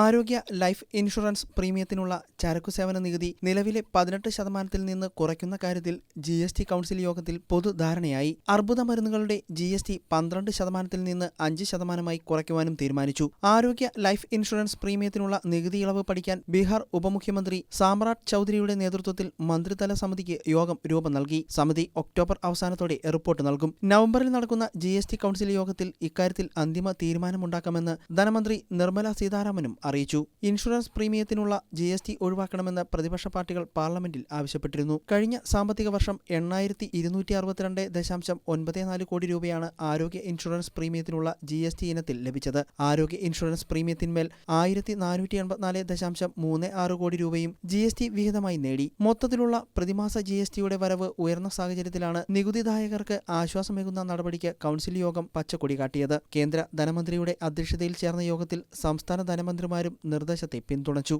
ആരോഗ്യ life insurance പ്രീമിയത്തിനുള്ള ചരക്കു സേവന നികുതി നിലവിലെ പതിനെട്ട് ശതമാനത്തിൽ നിന്ന് കുറയ്ക്കുന്ന കാര്യത്തിൽ ജി എസ് ടി കൗൺസിൽ യോഗത്തിൽ പൊതുധാരണയായി. അർബുദ മരുന്നുകളുടെ ജി എസ് ടി പന്ത്രണ്ട് ശതമാനത്തിൽ നിന്ന് അഞ്ച് ശതമാനമായി കുറയ്ക്കുവാനും തീരുമാനിച്ചു. ആരോഗ്യ ലൈഫ് ഇൻഷുറൻസ് പ്രീമിയത്തിനുള്ള നികുതി ഇളവ് പഠിക്കാൻ ബീഹാർ ഉപമുഖ്യമന്ത്രി സാമ്രാട്ട് ചൌധരിയുടെ നേതൃത്വത്തിൽ മന്ത്രിതല സമിതിക്ക് യോഗം രൂപം നൽകി. സമിതി ഒക്ടോബർ അവസാനത്തോടെ റിപ്പോർട്ട് നൽകും. നവംബറിൽ നടക്കുന്ന ജി എസ് ടി കൗൺസിൽ യോഗത്തിൽ ഇക്കാര്യത്തിൽ അന്തിമ തീരുമാനമുണ്ടാക്കാമെന്ന് ധനമന്ത്രി നിർമ്മല സീതാരാമനും അറിയിച്ചു. ഇൻഷുറൻസ് പ്രീമിയത്തിനുള്ള ജി എസ് ടി ഒഴിവാക്കണമെന്ന് പ്രതിപക്ഷ പാർട്ടികൾ പാർലമെന്റിൽ ആവശ്യപ്പെട്ടിരുന്നു. കഴിഞ്ഞ സാമ്പത്തിക വർഷം എണ്ണായിരത്തി ഇരുന്നൂറ്റി അറുപത്തിരണ്ട് ദശാംശം ഒൻപത് നാല് കോടി രൂപയാണ് ആരോഗ്യ ഇൻഷുറൻസ് പ്രീമിയത്തിനുള്ള ജി എസ് ടി ഇനത്തിൽ ലഭിച്ചത്. ആരോഗ്യ ഇൻഷുറൻസ് പ്രീമിയത്തിന്മേൽ ആയിരത്തി നാനൂറ്റി എൺപത്തിനാല് ദശാംശം മൂന്ന് ആറ് കോടി രൂപയും ജി എസ് ടി വിഹിതമായി നേടി. മൊത്തത്തിലുള്ള പ്രതിമാസ ജി എസ് ടിയുടെ വരവ് ഉയർന്ന സാഹചര്യത്തിലാണ് നികുതിദായകർക്ക് ആശ്വാസമേകുന്ന നടപടിക്ക് കൗൺസിൽ യോഗം പച്ചക്കൊടി കാട്ടിയത്. കേന്ദ്ര ധനമന്ത്രിയുടെ അധ്യക്ഷതയിൽ ചേർന്ന യോഗത്തിൽ സംസ്ഥാന ധനമന്ത്രിമാരും നിർദ്ദേശത്തെ പിന്തുണച്ചു